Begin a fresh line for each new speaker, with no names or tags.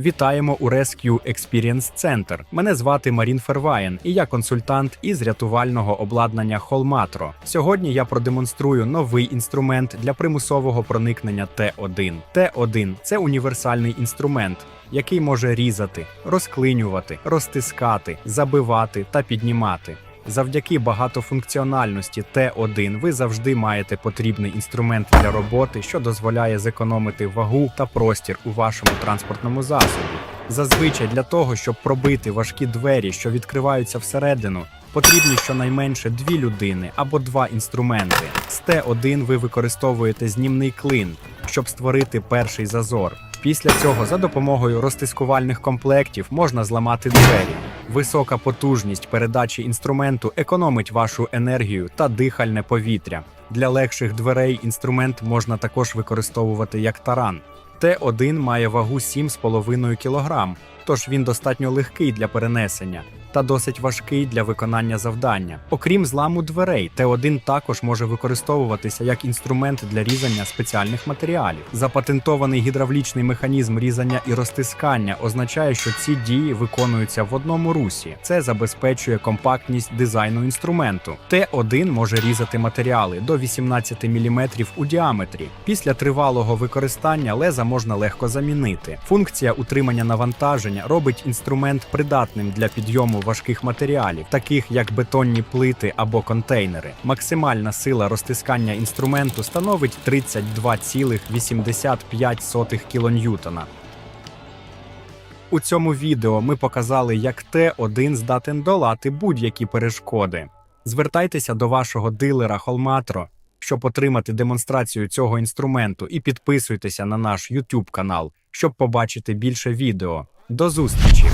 Вітаємо у Rescue Experience Center. Мене звати Марін Ферваєн, і я консультант із рятувального обладнання Холматро. Сьогодні я продемонструю новий інструмент для примусового проникнення Т1. Т1 це універсальний інструмент. Який може різати, розклинювати, розтискати, забивати та піднімати. Завдяки багатофункціональності Т1 ви завжди маєте потрібний інструмент для роботи, що дозволяє зекономити вагу та простір у вашому транспортному засобі. Зазвичай для того, щоб пробити важкі двері, що відкриваються всередину, потрібні щонайменше дві людини або два інструменти. З Т1 ви використовуєте знімний клин, щоб створити перший зазор. Після цього за допомогою розтискувальних комплектів можна зламати двері. Висока потужність передачі інструменту економить вашу енергію та дихальне повітря. Для легших дверей інструмент можна також використовувати як таран. Т1 має вагу 7,5 кг, тож він достатньо легкий для перенесення та досить важкий для виконання завдання. Окрім зламу дверей, Т1 також може використовуватися як інструмент для різання спеціальних матеріалів. Запатентований гідравлічний механізм різання і розтискання означає, що ці дії виконуються в одному русі. Це забезпечує компактність дизайну інструменту. Т1 може різати матеріали до 18 мм у діаметрі. Після тривалого використання леза можна легко замінити. Функція утримання навантаження робить інструмент придатним для підйому важких матеріалів, таких як бетонні плити або контейнери. Максимальна сила розтискання інструменту становить 32,85 кН. У цьому відео ми показали, як Т1 здатен долати будь-які перешкоди. Звертайтеся до вашого дилера Холматро, щоб отримати демонстрацію цього інструменту, і підписуйтеся на наш YouTube канал, щоб побачити більше відео. До зустрічі!